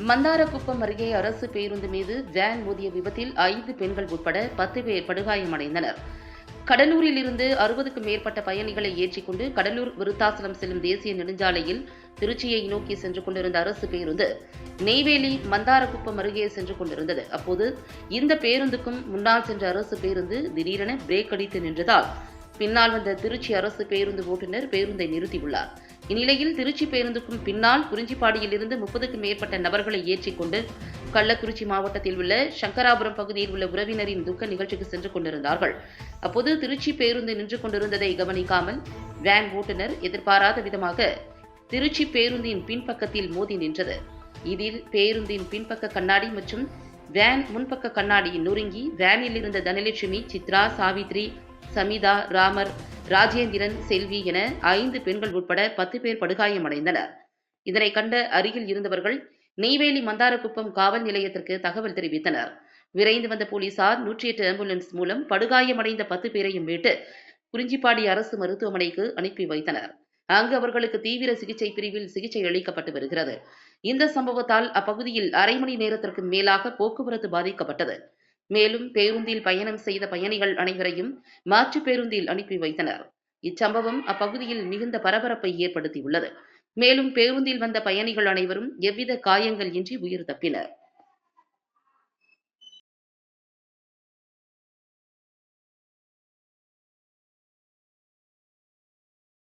மந்தாரக்குப்பம் அருகே அரசு பேருந்து மீது வேன் மோதிய விபத்தில் ஐந்து பெண்கள் உட்பட பத்து பேர் படுகாயமடைந்தனர். கடலூரில் இருந்து அறுபதுக்கும் மேற்பட்ட பயணிகளை ஏற்றிக்கொண்டு கடலூர் விருத்தாசலம் செல்லும் தேசிய நெடுஞ்சாலையில் திருச்சியை நோக்கி சென்று கொண்டிருந்த அரசு பேருந்து நெய்வேலி மந்தாரக்குப்பம் அருகே சென்று கொண்டிருந்தது. அப்போது இந்த பேருந்துக்கும் முன்னால் சென்ற அரசு பேருந்து திடீரென பிரேக் அடித்து நின்றதால் பின்னால் வந்த திருச்சி அரசு பேருந்து ஓட்டுநர் பேருந்தை நிறுத்தியுள்ளார். இந்நிலையில் திருச்சி பேருந்துக்கும் பின்னால் குறிஞ்சிப்பாடியில் இருந்து முப்பதுக்கும் மேற்பட்ட நபர்களை ஏற்றிக்கொண்டு கள்ளக்குறிச்சி மாவட்டத்தில் உள்ள சங்கராபுரம் பகுதியில் உள்ள உறவினரின் துக்க நிகழ்ச்சிக்கு சென்று கொண்டிருந்தார்கள். அப்போது திருச்சி பேருந்து நின்று கொண்டிருந்ததை கவனிக்காமல் வேன் ஓட்டுநர் எதிர்பாராத விதமாக திருச்சி பேருந்தின் பின்பக்கத்தில் மோதி நின்றது. இதில் பேருந்தின் பின்பக்க கண்ணாடி மற்றும் வேன் முன்பக்க கண்ணாடி நொறுங்கி வேனில் இருந்த தனலட்சுமி சித்ரா சாவித்ரி சமிதா ராமர் ராஜேந்திரன் செல்வி என ஐந்து பெண்கள் உட்பட பத்து பேர் படுகாயமடைந்தனர். இதனை கண்ட அருகில் இருந்தவர்கள் நெய்வேலி மந்தாரக்குப்பம் காவல் நிலையத்திற்கு தகவல் தெரிவித்தனர். விரைந்து வந்த போலீசார் நூற்றி எட்டு ஆம்புலன்ஸ் மூலம் படுகாயமடைந்த பத்து பேரையும் மீட்டு குறிஞ்சிப்பாடி அரசு மருத்துவமனைக்கு அனுப்பி வைத்தனர். அங்கு அவர்களுக்கு தீவிர சிகிச்சை பிரிவில் சிகிச்சை அளிக்கப்பட்டு வருகிறது. இந்த சம்பவத்தால் அப்பகுதியில் அரை மணி நேரத்திற்கு மேலாக போக்குவரத்து பாதிக்கப்பட்டது. மேலும் பேருந்தில் பயணம் செய்த பயணிகள் அனைவரையும் மாற்று பேருந்தில் அனுப்பி வைத்தனர். இச்சம்பவம் அப்பகுதியில் மிகுந்த பரபரப்பை ஏற்படுத்தியுள்ளது. மேலும் பேருந்தில் வந்த பயணிகள் அனைவரும் எவ்வித காயங்கள் இன்றி உயிர் தப்பினர்.